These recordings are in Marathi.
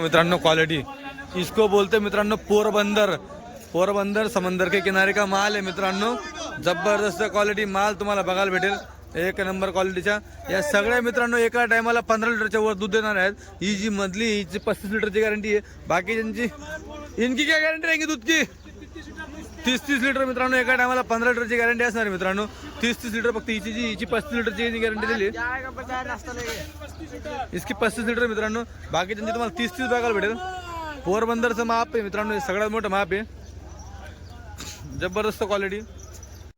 मित्रांनो क्वालिटी इसको बोलते मित्रांनो पोरबंदर. पोरबंदर समंदर के किनारे का माल आहे मित्रांनो. जबरदस्त क्वालिटी माल तुम्हाला बघायला भेटेल. एक नंबर क्वालिटीच्या या सगळ्या मित्रांनो एका टायमाला पंधरा लिटरच्या वर दूध देणार आहेत. ही जी मधली हिची पस्तीस लिटरची गॅरंटी आहे. बाकीच्यांची इनकी काय गॅरंटी आहे की दूधची? तीस तीस लिटर मित्रांनो एका टायमाला पंधरा लिटरची गॅरंटी असणार आहे मित्रांनो. तीस तीस लिटर फक्त हिची जी हिची पस्तीस लिटरची गॅरंटी दिली. इसकी पस्तीस लिटर मित्रांनो. बाकीच्यांची तुम्हाला तीस तीस बघायला भेटेल. पोरबंदरचं माप आहे मित्रांनो हे सगळ्यात मोठं माप आहे. जबरदस्त क्वालिटी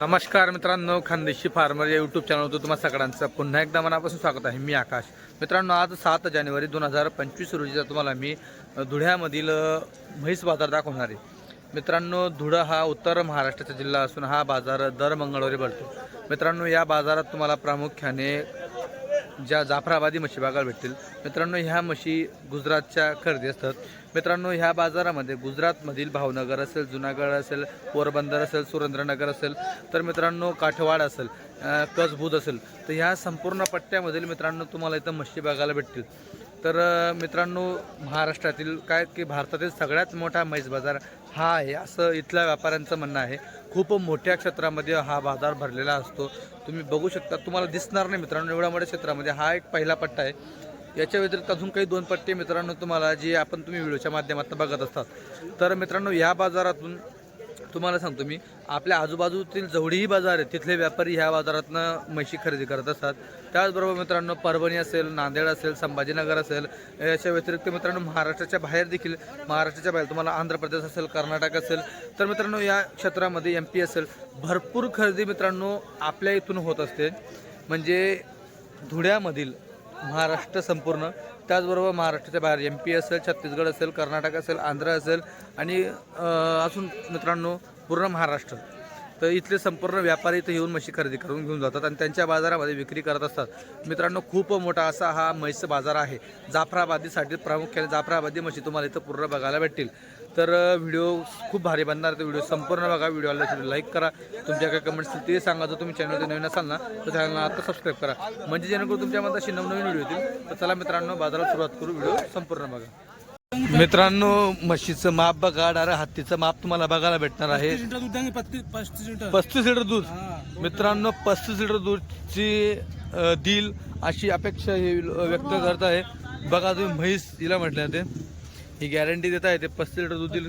नमस्कार मित्रांनो खानदेशी फार्मर या यूट्यूब चॅनलवर तुम्हाला सगळ्यांचं पुन्हा एकदा मनापासून स्वागत आहे. मी आकाश. मित्रांनो आज सात जानेवारी दोन हजार पंचवीस रोजीचा तुम्हाला मी धुळ्यामधील म्हैस बाजार दाखवणार आहे. मित्रांनो धुळा हा उत्तर महाराष्ट्राचा जिल्हा असून हा बाजार दर मंगळवारी भरतो. मित्रांनो या बाजारात तुम्हाला प्रामुख्याने ज्या जाफराबादी म्हशी बघायला भेटतील. मित्रांनो ह्या म्हशी गुजरातच्या खरेदी असतात. मित्रांनो ह्या बाजारामध्ये गुजरातमधील भावनगर असेल जुनागड असेल पोरबंदर असेल सुरेंद्रनगर असेल तर मित्रांनो काठवाड असेल कसबूद असेल तर ह्या संपूर्ण पट्ट्यामधील मित्रांनो तुम्हाला इथं म्हशी बघायला भेटतील. तर मित्रांनो महाराष्ट्रातील काय की भारतातील सगळ्यात मोठा म्हैस बाजार हा आहे असं इथल्या व्यापाऱ्यांचं म्हणणं आहे. खूप मोठ्या क्षेत्रामध्ये हा बाजार भरलेला असतो. तुम्ही बघू शकता तुम्हाला दिसणार नाही मित्रांनो एवढ्या मोठ्या क्षेत्रामध्ये. हा एक पहिला पट्टा आहे. याच्या व्यतिरिक्त अजून काही दोन पट्टे मित्रांनो तुम्हाला जे आपण तुम्ही व्हिडिओच्या माध्यमातून बघत असतात. तर मित्रांनो या बाजारातून तुम्हाला सांगतो मी आपल्या आजूबाजूतील जेवढीही बाजार आहेत तिथले व्यापारी ह्या बाजारातनं म्हशी खरेदी करत असतात. त्याचबरोबर मित्रांनो परभणी असेल नांदेड असेल संभाजीनगर असेल याच्या व्यतिरिक्त मित्रांनो महाराष्ट्राच्या बाहेर देखील महाराष्ट्राच्या बाहेर तुम्हाला आंध्र प्रदेश असेल कर्नाटक असेल तर मित्रांनो या क्षेत्रामध्ये एम पी असेल भरपूर खरेदी मित्रांनो आपल्या इथून होत असते. म्हणजे धुळ्यामधील महाराष्ट्र संपूर्ण. त्याचबरोबर महाराष्ट्राच्या बाहेर एम पी असेल छत्तीसगड असेल कर्नाटक असेल आंध्र असेल आणि अजून मित्रांनो पूर्ण महाराष्ट्र. तर इथले संपूर्ण व्यापारी इथं येऊन म्हशी खरेदी करून घेऊन जातात आणि त्यांच्या बाजारामध्ये विक्री करत असतात. मित्रांनो खूप मोठा असा हा म्हैस बाजार आहे. जाफराबादीसाठी प्रामुख्याने जाफराबादी म्हशी तुम्हाला इथं पूर्ण बघायला भेटतील. तर व्हिडिओ खूप भारी बनणार तर व्हिडिओ संपूर्ण बघा. व्हिडिओला लाईक करा. तुमच्या काय कमेंट्स ते सांगा. जर तुम्ही चॅनलमध्ये नवीन असाल ना तर चॅनलला आता सबस्क्राईब करा. म्हणजे जेणेकरून तुमच्यामध्ये अशी नवनवीन व्हिडिओ येतील. तर चला मित्रांनो बाजारात सुरुवात करू. व्हिडिओ संपूर्ण बघा. मित्रांनो म्हशीचं माप बघा. डायरेक्ट हत्तीचं माप तुम्हाला बघायला भेटणार आहे. पस्तीस लिटर दूध मित्रांनो पस्तीस लिटर दूधची अ, देईल अशी अपेक्षा हे व्यक्त करत आहे. बघा तुम्ही म्हैस हिला म्हटलं ते. ही गॅरंटी देत आहे ते पस्तीस लिटर दूध देईल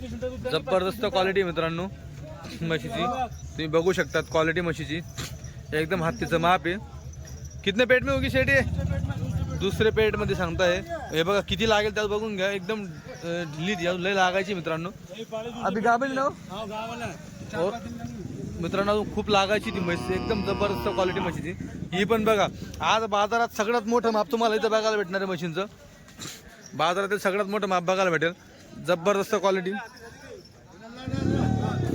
जबरदस्त क्वालिटी मित्रांनो म्हशीची. तुम्ही बघू शकतात क्वालिटी म्हशीची. एकदम हत्तीचं माप आहे. कितने पेट में होगी शेटी दुसरे पेटमध्ये सांगताय. हे बघा किती लागेल त्यात बघून घ्या. एकदम ढिली लय लागायची मित्रांनो. अभि गाबेल ना हो? मित्रांनो खूप लागायची ती म्हशी एकदम जबरदस्त क्वालिटी म्हशीची. ही पण बघा आज बाजारात सगळ्यात मोठं माप तुम्हाला इथं बघायला भेटणार आहे मशीनचं बाजारातील सगळ्यात मोठं माप बघायला भेटेल. जबरदस्त क्वालिटी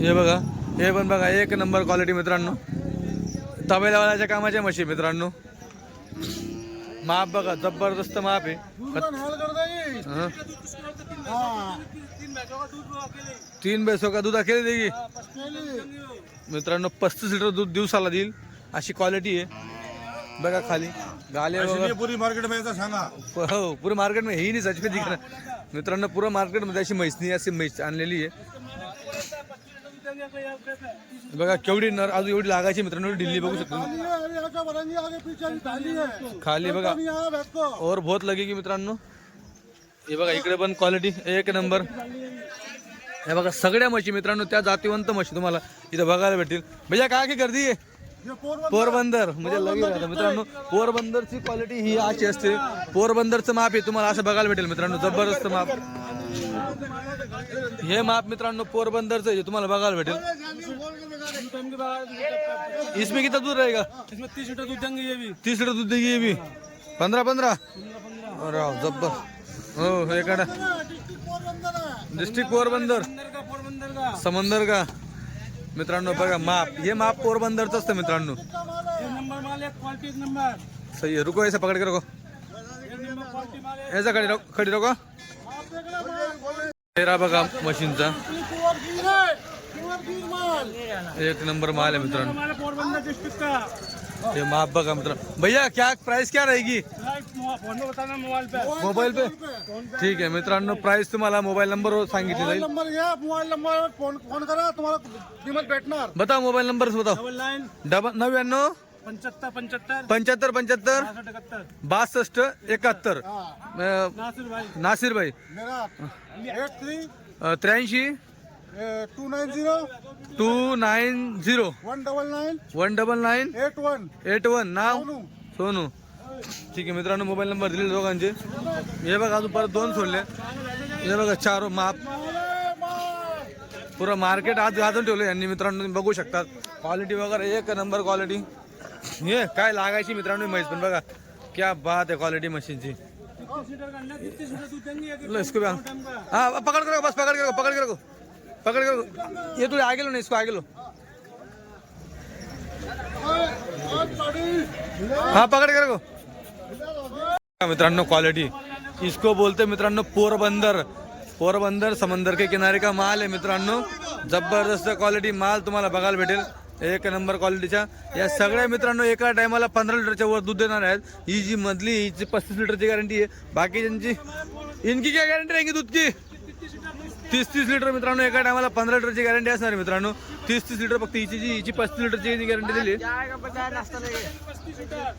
हे बघा हे पण बघा एक नंबर क्वालिटी मित्रांनो. तबेलावाल्याच्या कामाच्या म्हशी मित्रांनो. माप बघा जबरदस्त माप आहे. हं. तीन बेसो का दूध अखेर देगी मित्रांनो पस्तीस लिटर दूध दिवसाला देईल. अशी क्वालिटी आहे. बघा खाली. गाले वगैरे पूरी मार्केट में ऐसा सांगा. हो पुरे मार्केट में ही नाही सच रहा मित्रांनो पुरं मार्केटमध्ये अशी म्हैस नाही अशी म्हैस आणलेली आहे. बघा केवढी नर अजून एवढी लागायची मित्रांनो ढिल्ली बघू शकतो. खाली बघा. और बहुत लगेगी मित्रांनो. हे बघा इकडे पण क्वालिटी एक नंबर हे बघा सगळ्या म्हशी मित्रांनो त्या जातीवंत म्हशी तुम्हाला इथं बघायला भेटतील. भैया काय की गर्दी आहे? पोरबंदर. म्हणजे लगेच मित्रांनो पोरबंदरची क्वालिटी ही अशी असते. पोरबंदरचं माप आहे तुम्हाला असं बघायला भेटेल मित्रांनो जबरदस्त माप. हे माप मित्रांनो पोरबंदरचं आहे, तुम्हाला बघायला भेटेल. इसमें कितना दूध रहेगा? इसमें तीस लीटर दूध देंगे ये भी। तीस लिटर दूध देगी ये भी। पंधरा पंधरा अरे वाह, जब्बर हो हे काढा डिस्ट्रिक्ट पोरबंदर का का। समंदर का। मित्रांनो बघा माप. हे माप पोरबंदरचं असतं मित्रांनो. एक नंबर माल एक क्वालिटी एक नंबर. सही है रुको ऐसा पकड़ के रखो ऐसा खड़ी रखो खड़ी रखो तेरा बघा मशीनचा. एक नंबर माल आहे मित्रांनो. हे माप बघा मित्र भैया क्या प्राइस क्या रहेगी? फोन में बताना मोबाइल पे? मोबाईल पे ठीक आहे मित्रांनो प्राइस तुम्हाला मोबाईल नंबरवर सांगितली मोबाईल जाईल नंबर घ्या मोबाईल नंबर फोन फोन करा तुम्हाला किंमत भेटणार. बताओ मोबाईल नंबर बताओ. डबल नव्याण्णव? पंचहत्तर पंचहत्तर पंच्याहत्तर पंच्याहत्तर? बासठ इकहत्तर बासष्ट एकाहत्तर. हा. नासिर भाई त्र्याऐंशी? Two nine zero two nine zero one double nine one double nine eight one eight one नाव? सोनू. ठीक आहे मित्रांनो मोबाईल नंबर दिले दोघांचे. हे बघा अजून परत दोन सोडले. हे बघा चार माप. पुरं मार्केट आज गाजून ठेवलं यांनी मित्रांनो तुम्ही बघू शकतात. क्वालिटी वगैरे एक नंबर क्वालिटी हे काय लागायची मित्रांनो म्हैस पण बघा. क्या बात आहे क्वालिटी मशीनची इसको हाँ पकड़ कर बस पकड़ के रखो पकड़ के रखो पकड़ कर ये थोड़े आगे लो ना इसको आगे लो हाँ पकड़ कर रखो मित्रांनो क्वालिटी इसको बोलते मित्रांनो पोरबंदर. पोरबंदर समंदर के किनारे का माल आहे मित्रांनो. जबरदस्त क्वालिटी माल तुम्हाला बघायला भेटेल. एक नंबर क्वालिटीच्या या सगळ्या मित्रांनो एका टायमाला पंधरा लिटरच्या वर दूध देणार आहेत. ही जी मधली हिची पस्तीस लिटरची गॅरंटी आहे. बाकी ज्यांची इनकी क्या गॅरंटी रहेगी दूध की तीस तीस लिटर मित्रांनो एका टायमाला पंधरा लिटरची गॅरंटी असणार आहे मित्रांनो. तीस तीस लिटर फक्त हिची जी हिची पस्तीस लिटरची गॅरंटी दिली.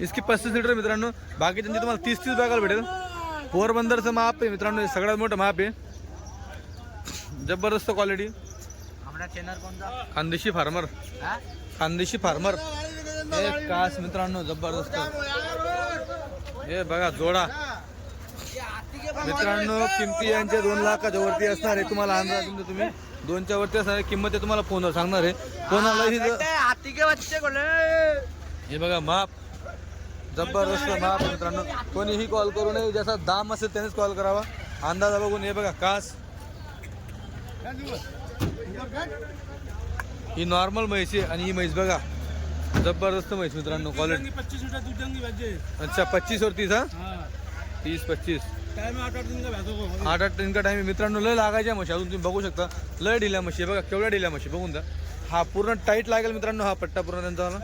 इसकी पस्तीस लिटर मित्रांनो. बाकी त्यांची तुम्हाला तीस तीस बघायला भेटेल. पोरबंदरचं माप आहे मित्रांनो सगळ्यात मोठं माप आहे. जबरदस्त quality Khandeshi farmer Khandeshi farmer हे कास मित्रांनो जबरदस्त. हे बघा जोडा. मित्रांनो किमती यांच्या दोन लाखाच्या वरती असणार आहे. तुम्हाला अंदाज तुम्ही. दोनच्या वरती असणार आहे किंमत ते तुम्हाला फोनवर सांगणार आहे. कोणालाही जर- हे बघा माप. जबरदस्त माप मित्रांनो. कोणीही कॉल करू नये. ज्याचा दाम असेल त्यानेच कॉल करावा. अंदाजा बघून हे बघा कास. ही नॉर्मल म्हैस आहे आणि ही म्हैस बघा. जबरदस्त म्हैस मित्रांनो क्वालिटी भैजे अच्छा पच्चीस हा? हाँ. तीस पच्चीस टाइम आठ आठ दिन का आठ आठ टाइम मित्रांनो लय लागायच्या म्हशी अजून तुम्ही बघू शकता. लय ढिल्या म्हशी आहे बघा. केवढ्या ढिल्या म्हशी बघून द्या हा पूर्ण टाईट लागेल मित्रांनो हा पट्टा पूर्ण त्यांचा वाला.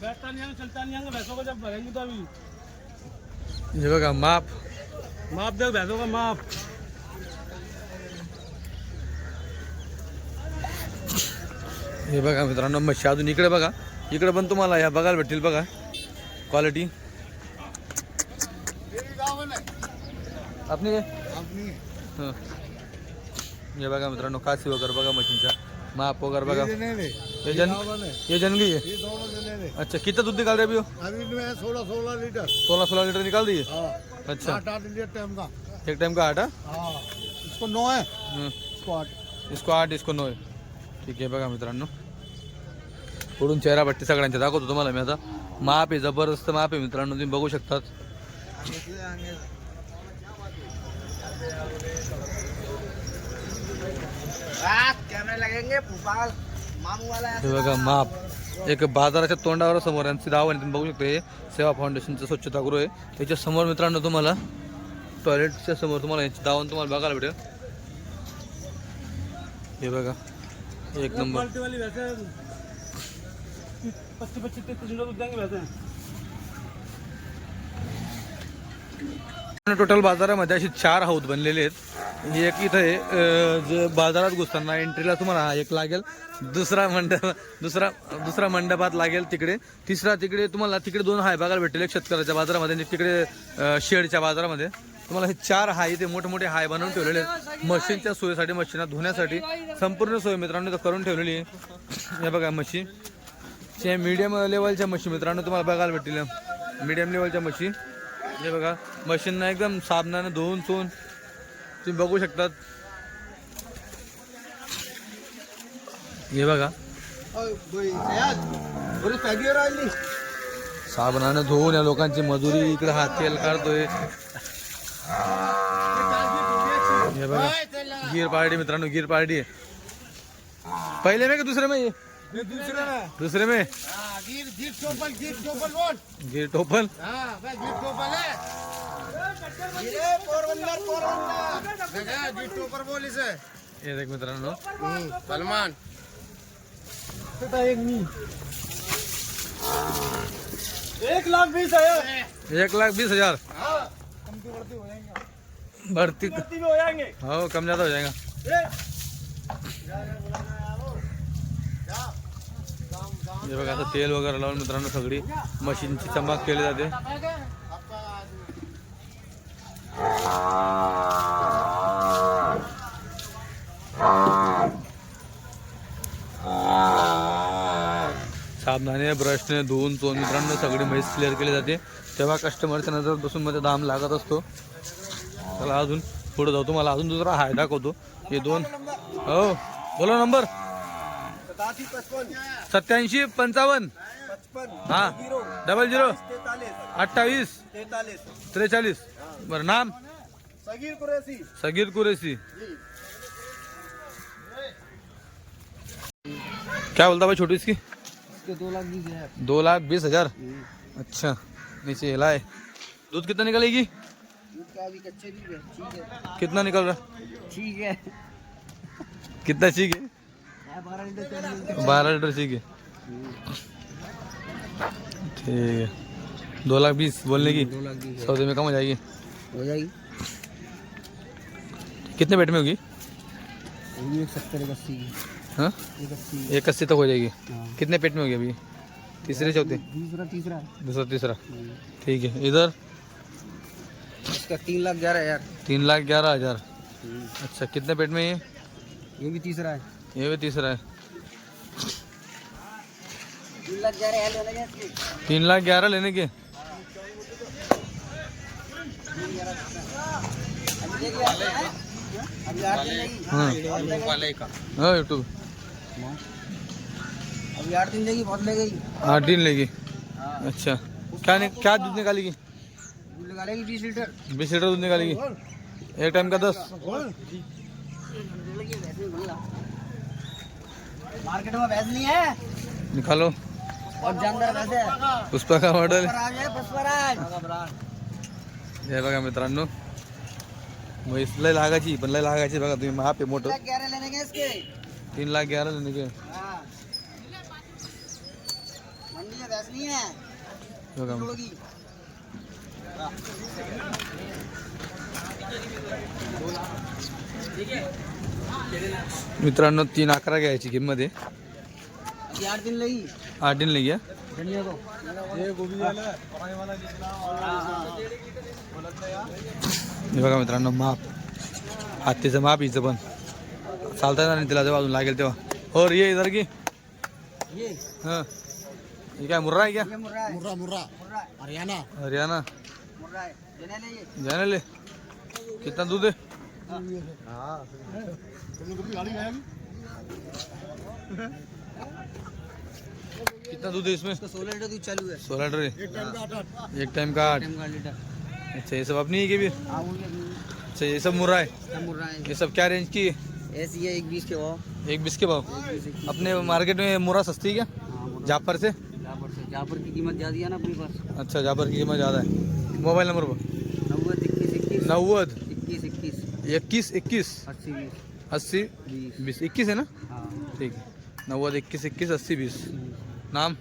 बैठता नहीं आएंगे चलता नहीं आएंगे भैंसों को जब भरेंगे तो अभी हे बघा माप. माप देख भैंसों का माप? हे बघा मित्रांनो म्हशी अजून इकडे बघा. इकडे पण तुम्हाला ह्या बघायला भेटतील बघा. क्वालिटी आपली हं. हे बघा मित्रांनो कासी वगैरे बघा मशीनचा. माप वगैरे बघा. ये जन ये जनगी है अच्छा कितना दूध निकाल रहे अभी हो अभी में सोलह सोलह लीटर. सोलह सोलह लीटर निकाल दिए हाँ. अच्छा. आठ आठ लीटर टाइम का? एक टाइम का आठ हा? हाँ. इसको नौ है हं. इसको आठ. इसको आठ इसको नऊ ठीक आहे बघा मित्रांनो. पुढून चेहरा पट्टी सगळ्यांच्या दाखवतो तुम्हाला मी आता. माप आहे जबरदस्त माप आहे मित्रांनो तुम्ही बघू शकतात कैमरे लगेंगे भोपाल मामू वाला हे बघा माप. एक बाजाराच्या तोंडावर समोर यांची दावा आहे. तुम्ही बघू शकता हे सेवा फाउंडेशनचं स्वच्छतागृह आहे. त्याच्यासमोर मित्रांनो तुम्हाला टॉयलेटच्या समोर तुम्हाला यांची दावण तुम्हाला बघायला भेटेल. हे बघा एक नंबर. वाली भैंसे टोटल बाजारामध्ये अशी चार हौद बनलेले आहेत. एक इथं आहे जे बाजारात घुसताना एंट्रीला तुम्हाला हा एक लागेल. दुसरा मंडप दुसरा दुसरा मंडपात लागेल तिकडे. तिसरा तिकडे तुम्हाला तिकडे दोन हाय बघायला भेटेल एक शेतकऱ्याच्या बाजारामध्ये आणि तिकडे शेडच्या बाजारामध्ये. तुम्हाला हे चार हाय इथे मोठमोठे हाय बनवून ठेवलेले आहेत. मशीनच्या सोयीसाठी मशीना धुण्यासाठी. संपूर्ण सोय मित्रांनो करून ठेवलेली आहे. हे बघा मशीन. मीडियम लेवलच्या मशी मित्रांनो तुम्हाला बघायला भेटतील मीडियम लेवलच्या मशी हे बघा मशीनना एकदम साबणाने धुवून चुवून तुम्ही बघू शकतात. हे बघा. साबणाने धुवून या लोकांची मजुरी इकडे हा तेल काढतोय. हे बघा गिर पार्टी मित्रांनो गिर पार्टी. आहे पहिले में का दुसरे में ये दूसरा है दुसरे में? हाँ, गिर गिर टोपल गिर टोपल बोल। गिर टोपल? हाँ भाई गिर टोपल है। गिरे पोरबंदर पोरबंदर। देखा गिर टोपर बोल इसे। हे देख मित्रांनो। सलमान। एक लाख बीस हज़ार। एक लाख बीस हज़ार? भरती भर्ती हो जाएँगे। हाँ कम ज़्यादा हो जाएगा। हे बघा आता तेल वगैरे लावून मित्रांनो सगळी मशीनची चमक केली जाते. साबणाने ब्रशने धुवून चोन मित्रांनो सगळी म्हैस क्लिअर केली जाते. तेव्हा कस्टमरच्या नजर बसून मध्ये दाम लागत असतो. त्याला अजून पुढे जाऊ. तुम्हाला अजून दुसरा हाय दाखवतो. हे दोन हो बोला नंबर सत्याऐंशी पंचावन्न. पचपन. हा. Double zero. तैतालीस अठ्ठावीस. तैतालीस त्रेचाळीस. बरं नाम? सगीर कुरैसी सगीर कुरेसी क्या बोलता भाई छोटी इसकी? इसके दो लाख बीस हज़ार। दो लाख बीस हज़ार? अच्छा नीचे हिला है दूध कितना निकलेगी? दूध का अभी कच्चे भी है ठीक है। कितना निकल रहा? ठीक है। कितना चाहिए हाँ, बारह लीटर लीटर चाहिए। ठीक है। दो लाख बीस बोलने की। है। सौदे में कम हो जाएगी। हो जाएगी। कितने पेट में होगी? एक सत्तर एक अस्सी। की हाँ? एक अस्सी। तक हो जाएगी। हाँ। कितने पेट में होगी अभी? तीसरे चौथे? दूसरा तीसरा। दूसरा तीसरा। ठीक है। इधर? इसका तीन लाख ग्यारह हज़ार। तीन लाख ग्यारह हज़ार। अच्छा कितने पेट में ये? ये भी तीसरा है। ये भी तीसरा है। तीन लाख ग्यारह लेने के। हैं? यूट्यूब अभी आठ दिन देगी बहुत लगेगी आठ दिन लेगी। अच्छा। क्या क्या दूध निकालेगी? दूध लगा बीस लीटर बीस लीटर दूध निकालेगी। एक टाइम का दस। मार्केट में भैंस नहीं है। निकालो। और जानदार भैंस है पुष्पा का मॉडल पुष्पराज है बघा मित्रांनो म्हैस लय लागायची पण लय लागायची बघा तुम्ही आहे मोठं. तीन लाख ग्यारह लेने के. बघा. मित्रांनो तीन अकरा घ्यायची किंमत आहे. आठ दिन लगी आठ दिन हे बघा मित्रांनो माप. हत्तीचं माप हिचं पण. चालता येणार नाही तिला जेव्हा अजून लागेल तेव्हा. और ये इधर की ये. हां. ये काय मुर्रा आहे क्या मुर्रा है मुर्रा है हरियाणा. हरियाणा. मुर्रा है लेने ले ये. जाने ले कितना दूध है? कितना दूध है इसमें? सोलह लीटर दूध चालू है। सोलह लीटर एक टाइम का आठ अच्छा ये सब अपनी है कि भी हाँ ये अच्छा ये सब मुर्रा है? ये सब क्या रेंज की है? ऐसी है एक बीस के भाव। एक बीस के भाव? अपने मार्केट में मुर्रा सस्ती है क्या? हाँ जापर से? जापर से। जापर की कीमत ज़्यादा है ना अपने पास। अच्छा जापर की कीमत ज़्यादा है। मोबाइल नंबर पर नब्बे इक्कीस इक्कीस। नव्वद? इक्कीस इक्कीस. अस्सी बीस अस्सी? बीस बीस इक्कीस है ना? हाँ. ठीक है नव्वद इक्कीस इक्कीस अस्सी बीस नाम?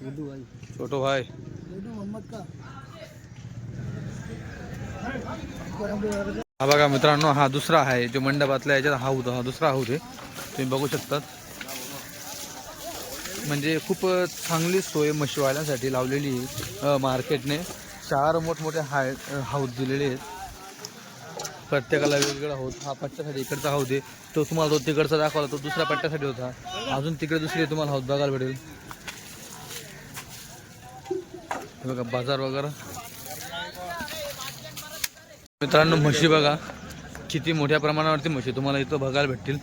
भाई. छोटो भाई. मोहम्मद का? हा बघा मित्रांनो हा दुसरा आहे. जो मंडपातला याच्यात हा होता हा दुसरा हाऊद आहे तुम्ही बघू शकतात. म्हणजे खूप चांगली सोय म्हशीवाल्यांसाठी लावलेली मार्केटने. चार मोठमोठे हाय हाऊस दिलेले आहेत. प्रत्येकाला वेगवेगळा होत. हा पट्ट्यासाठी इकडचा हाऊस आहे तो तुम्हाला तो तिकडचा दाखवला तो दुसऱ्या पट्ट्यासाठी होता. अजून तिकडे दुसरी तुम्हाला हौद बघायला भेटेल. हे बघा बाजार वगैरे. मित्रांनो म्हशी बघा. किती मोठ्या प्रमाणावरती म्हशी तुम्हाला इथं बघायला भेटतील.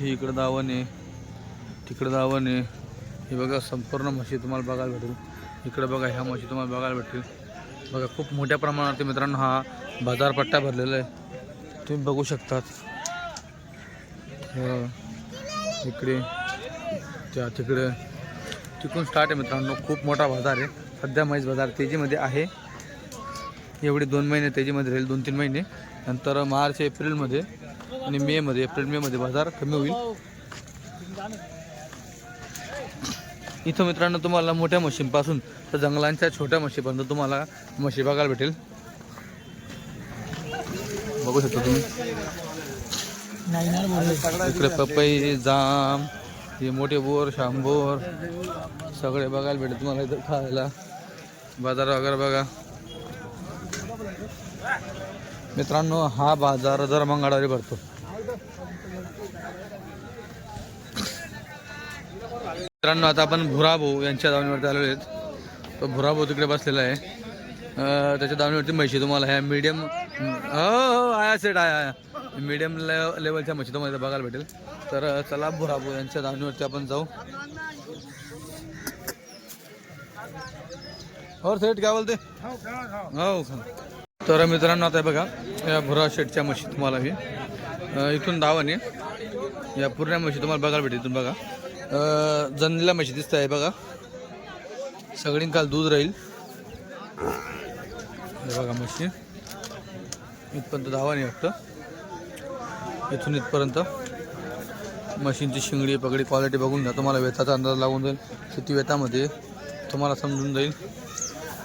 ही इकडं दावण आहे. तिकडं दावण आहे. हे बघा संपूर्ण म्हशी तुम्हाला बघायला भेटेल. इकडं बघा ह्या म्हशी तुम्हाला बघायला भेटतील. बघा खूप मोठ्या प्रमाणावरती मित्रांनो हा बाजारपट्टा भरलेला आहे तुम्ही बघू शकतात. इकडे त्या तिकडे. तिकडून स्टार्ट आहे मित्रांनो. खूप मोठा बाजार आहे. सध्या म्हैस बाजार तेजीमध्ये आहे. एवढे दोन महिने तेजीमध्ये राहील दोन तीन महिने. नंतर मार्च एप्रिलमध्ये आणि मेमध्ये एप्रिल मेमध्ये बाजार कमी होईल. इथं मित्रांनो तुम्हाला मोठ्या म्हशींपासून तर जंगलांच्या छोट्या म्हशीपर्यंत तुम्हाला म्हशी बघायला भेटेल. बघू शकता तुम्ही. इकडे पपई जाम हे मोठे बोर शांबोर सगळे बघायला भेटत तुम्हाला इथं खायला. बाजार वगैरे बघा. मित्रांनो हा बाजार दर मंगळवारी भरतो. मित्रांनो आता आपण भुराभाऊ यांच्या दावणीवरती आलेलो आहेत. तो भुराभाऊ तिकडे बसलेला आहे. त्याच्या दावणीवरती म्हशी तुम्हाला ह्या मीडियम आया सेट आया आया मीडियम लेवलच्या म्हशी तुम्हाला बघायला भेटेल. तर चला भुराबू यांच्या दावणीवरती आपण जाऊ. और सेट काय बोलते? हो का? तर मित्रांनो आता बघा या भुरा शेटच्या म्हशी तुम्हाला मी इथून धावाने या पूर्ण म्हशी तुम्हाला बघायला भेटेल इथून बघा. अं, जनलेल्या म्हशी दिसत आहे बघा. सगळी काल दूध राहील. हे बघा म्हशी इथपर्यंत धावा नाही वाटतं. इथून इथपर्यंत. मशीनची शिंगडी पगडी क्वालिटी बघून घ्या. तुम्हाला वेताचा अंदाज लागून जाईल. किती वेतामध्ये तुम्हाला समजून जाईल.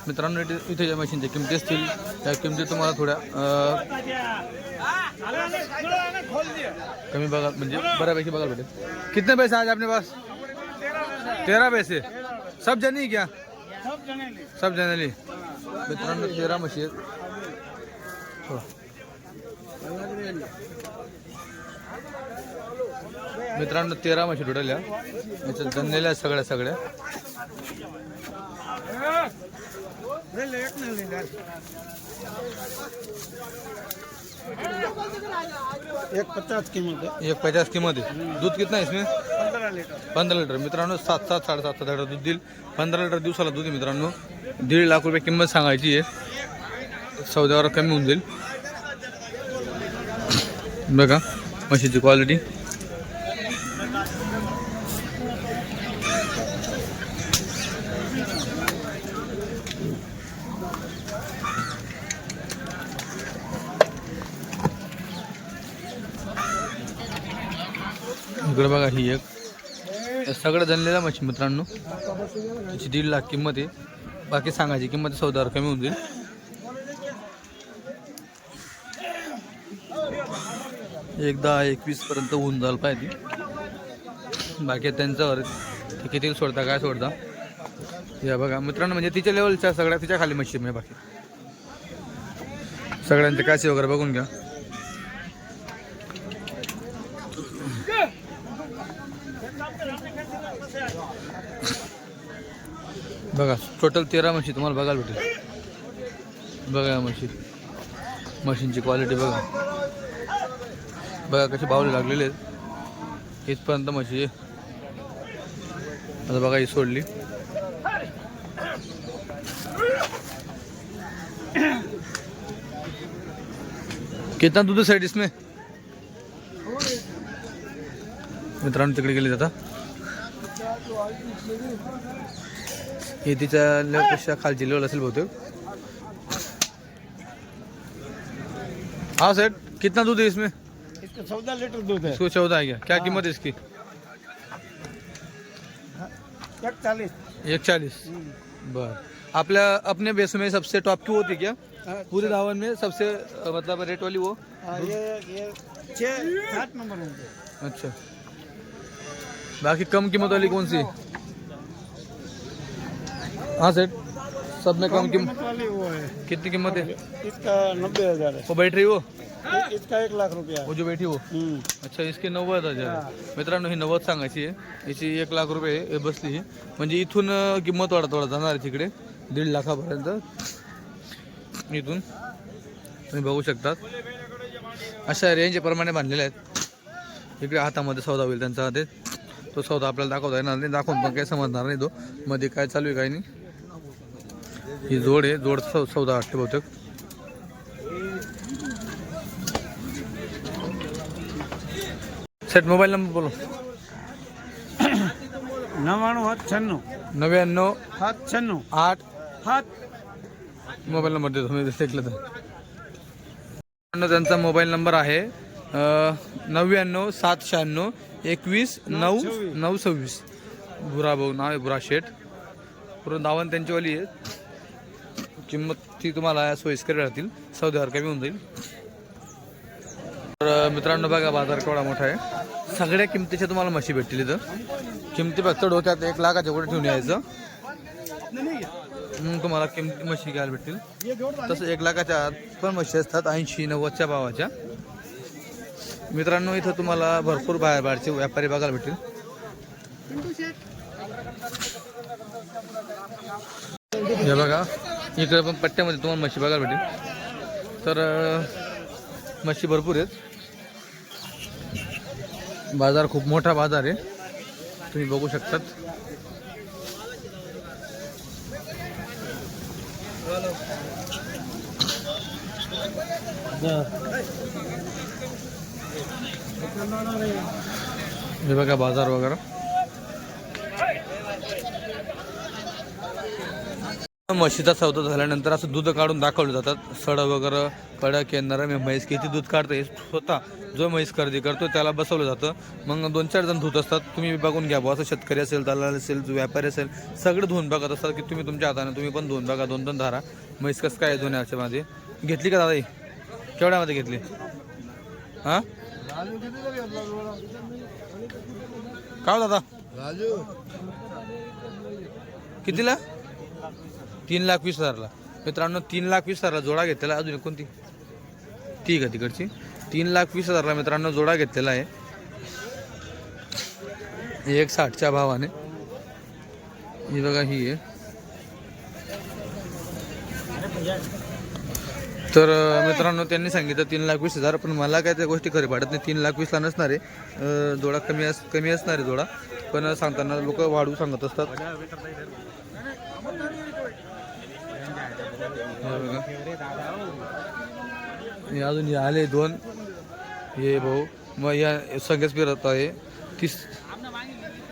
मित्रांनो इथे इथे ज्या मशीनच्या किमती असतील त्या किमती तुम्हाला थोड्या कमी बघा म्हणजे बऱ्यापैकी बघायला भेटेल. कितने पैसे आज आपने पास? तेरा पैसे. सब जनी क्या? सब जने मित्रांनो तेरा मशीन थोडा. हो. मित्रांनो तेरा म्हशी टोटल या याच्यात जनलेल्या आहेत सगळ्या सगळ्या. एक पचास कीमत है एक पचास कीमत आहे. दूध कितना आहे इसमें? पंद्रह लीटर. पंधरा लिटर. मित्रांनो सात सात साडेसात सात लिटर दूध देईल. पंधरा लिटर दिवसाला दूध आहे मित्रांनो. दीड लाख रुपये किंमत सांगायची आहे. सौद्यावर कमी होऊन जाईल. बघा म्हशीची क्वालिटी इकडे बघा ही एक. सगळं जनलेल्या म्हशी मित्रांनो. त्याची दीड लाख किंमत आहे. बाकी सांगायची किंमत चौदा कमी होऊन जाईल. एकदा दहा एकवीसपर्यंत ऊन झालं पाहिजे. बाकी त्यांच्यावर. ते किती सोडता काय सोडता? या बघा मित्रांनो म्हणजे तिच्या लेवलच्या सगळ्या तिच्या खाली म्हशी आहे म्हणजे बाकी. सगळ्यांचे काशी वगैरे बघून घ्या. बघा टोटल तेरा म्हशी तुम्हाला बघायला भेटेल. बघा या मशीनची क्वालिटी बघा. बघा कसे बावले लागलेले आहेत. इथपर्यंत म्हशी. आता बघा ही सोडली. कितना दूध साइड इसमें मित्रांनो तिकडे गेले जाता हे तिच्या लेवलपेक्षा खालची लेवल असेल बहुतेक. हाँ सर कितना दूध है इसमें चौदह लीटर दूध है। इसको चौदह है क्या? क्या कीमत है इसकी? एक चालीस एक चालीस बर। आपल्या अपने बेस में सबसे टॉप की होती क्या? पूरे धावन में सबसे अ, मतलब रेट वाली वो? हाँ, ये ये छः सात नंबर होंगे। अच्छा। बाकी कम कीमत वाली कौन सी? हाँ सेठ सब में कम कीमत कीमत वाली वो है। कितनी कीमत है? इसका नब्बे हज़ार है। वो बैटरी वो? इसका एक लाख रुपया। वो जो बैठी वो हम्म। अच्छा इसके नव्वद हजार। मित्रांनो ही नव्वद सांगायची आहे. याची एक लाख रुपये हे बसली ही. म्हणजे इथून किंमत वाढत वाढत जाणार आहे तिकडे. दीड लाखापर्यंत. इथून. तुम्ही बघू शकतात अशा रेंजप्रमाणे बांधलेल्या आहेत. इकडे हातामध्ये सौदा होईल त्यांचा हाते तो सौदा आपल्याला दाखवता येणार नाही. दाखवून पण काही समजणार नाही तो. मध्ये काय चालू आहे काय नाही. ही जोड आहे. जोड सौ सौदा वाटते बहुतेक. सेट मोबाईल नंबर बोलो. नवाणु हाथ छन्नू नव्याण्णव हाथ छन्नू आठ. हाथ मोबाईल नंबर देतो मी ऐकलं तर त्यांचा मोबाईल नंबर आहे. नव्याण्णव सात शहाण्णव एकवीस नऊ नऊ सव्वीस. बुरा भाऊ नाव आहे बुरा शेठ. पूर्ण दावण त्यांच्यावाली आहे. किंमत ती तुम्हाला सोयीस्कर राहतील. सौद्यावर कमी होऊन जाईल. तर मित्रांनो बघा बाजार केवढा मोठा आहे. सगळ्या किमतीच्या तुम्हाला म्हशी भेटतील इथं. किमती फक्त डोक्यात एक लाखाच्या कुठे ठेवून यायचं. मग तुम्हाला किमती म्हशी घ्यायला भेटतील. तसं एक लाखाच्या आत पण म्हशी असतात ऐंशी नव्वदच्या भावाच्या. मित्रांनो इथं तुम्हाला भरपूर बाहेर बाहेरचे व्यापारी बघायला भेटतील. हे बघा इकडे पण पट्ट्यामध्ये तुम्हाला म्हशी बघायला भेटेल तर म्हशी भरपूर आहेत. बाज़ार खूब मोटा बाज़ार है तुम्हें बगू बघा बाज़ार वगैरे. म्हशीचा सौदा झाल्यानंतर असं दूध काढून दाखवलं जातात सड वगैरे कडक येणार मी म्हैस किती दूध काढते स्वतः जो म्हैस खरेदी करतो त्याला बसवलं जातं. मग दोन चार जण धुत असतात. तुम्ही बघून घ्या असं शेतकरी असेल दलाल असेल जो व्यापारी असेल सगळे धुवून बघत असतात की तुम्ही तुमच्या हाताने तुम्ही पण धुवून बघा दोन दोन धारा. म्हैस कसं काय धुण्याच्या मध्ये घेतली का दादा ही? केवढ्यामध्ये घेतली? हां? का हो दादा? राजू. कितीला? तीन लाख वीस हजारला. मित्रांनो तीन लाख वीस हजारला जोडा घेतलेला अजून एक कोणती? ठीक आहे तिकडची. तीन लाख वीस हजारला मित्रांनो जोडा घेतलेला आहे. एक साठच्या भावाने. ही बघा ही आहे. तर मित्रांनो त्यांनी सांगितलं तीन लाख वीस हजार पण मला काय त्या गोष्टी खरी पडत नाही. तीन लाख वीसला नसणार आहे. जोडा कमी अस कमी असणार आहे जोडा. पण सांगताना लोक वाढवू सांगत असतात. हे अजून आले दोन. हे भाऊ मग या सगळेच फिरत आहे. तीस